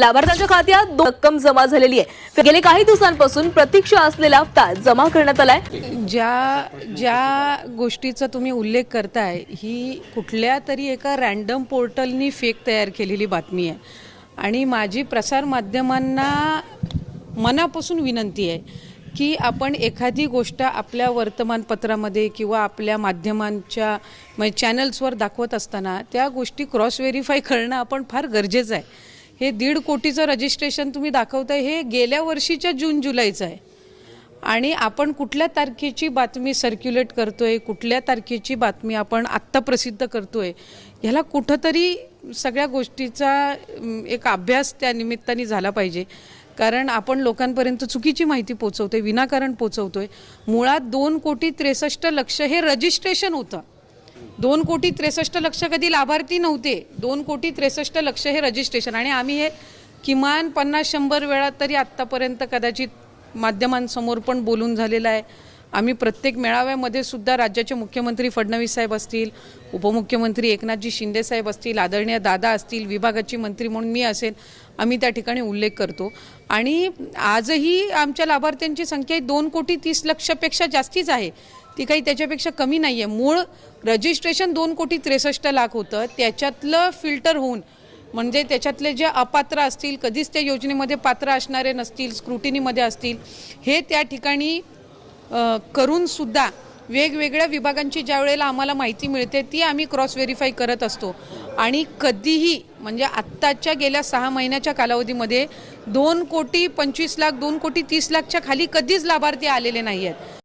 लाभार्थ्यांच्या खात्यात रक्कम जमा झालेली आहे. गेले काही दिवसांपासून प्रतीक्षा असलेला हप्ता जमा करण्यात आलाय. ज्या ज्या गोष्टीचा तुम्ही उल्लेख करताय ही कुठल्या तरी एका रॅन्डम पोर्टलनी फेक तयार केलेली बातमी आहे. आणि माझी प्रसारमाध्यमांना मनापासून विनंती आहे की आपण एखादी गोष्ट आपल्या वर्तमानपत्रामध्ये किंवा आपल्या माध्यमांच्या म्हणजे चॅनल्सवर दाखवत असताना त्या गोष्टी क्रॉस व्हेरीफाय करणं आपण फार गरजेचं आहे. हे दीड कोटीचं रजिस्ट्रेशन तुम्ही दाखवताय हे गेल्या वर्षीच्या जून जुलैचं आहे. आणि आपण कुठल्या तारखेची बातमी सर्क्युलेट करतोय कुठल्या तारखेची बातमी आपण आत्ता प्रसिद्ध करतोय ह्याला कुठंतरी सगळ्या गोष्टीचा एक अभ्यास त्या निमित्ताने झाला पाहिजे. कारण आपण लोकांपर्यंत चुकीची माहिती पोचवतोय विनाकारण पोचवतोय मुळात दोन कोटी त्रेसष्ट लक्ष हे रजिस्ट्रेशन होतं. दोन कोटी त्रेसष्ट लक्ष कधी लाभार्थी नव्हते. दोन कोटी त्रेसष्ट लक्ष हे रजिस्ट्रेशन आणि आम्ही हे किमान पन्नास शंभर वेळा तरी आत्तापर्यंत कदाचित माध्यमांसमोर पण बोलून झालेलं आहे. आम्ही प्रत्येक मेळाव्यामध्ये सुद्धा राज्याचे मुख्यमंत्री फडणवीस साहेब असतील उपमुख्यमंत्री एकनाथजी शिंदे साहेब असतील आदरणीय दादा असतील विभागाची मंत्री म्हणून मी असेल आम्ही त्या ठिकाणी उल्लेख करतो. आणि आजही आमच्या लाभार्थ्यांची संख्या दोन कोटी तीस लक्षपेक्षा जास्तीच आहे. ती काही त्याच्यापेक्षा कमी नाही आहे मूळ रजिस्ट्रेशन दोन कोटी त्रेसष्ट लाख होतं. त्याच्यातलं फिल्टर होऊन म्हणजे त्याच्यातले जे अपात्र असतील कधीच त्या योजनेमध्ये पात्र असणारे नसतील स्क्रुटिनीमध्ये असतील हे त्या ठिकाणी करूनसुद्धा वेगवेगळ्या विभागांची ज्या वेळेला आम्हाला माहिती मिळते ती आम्ही क्रॉस व्हेरीफाय करत असतो. आणि कधीही म्हणजे आत्ताच्या गेल्या सहा महिन्याच्या कालावधीमध्ये दोन कोटी पंचवीस लाख दोन कोटी तीस लाखच्या खाली कधीच लाभार्थी आलेले नाही आहेत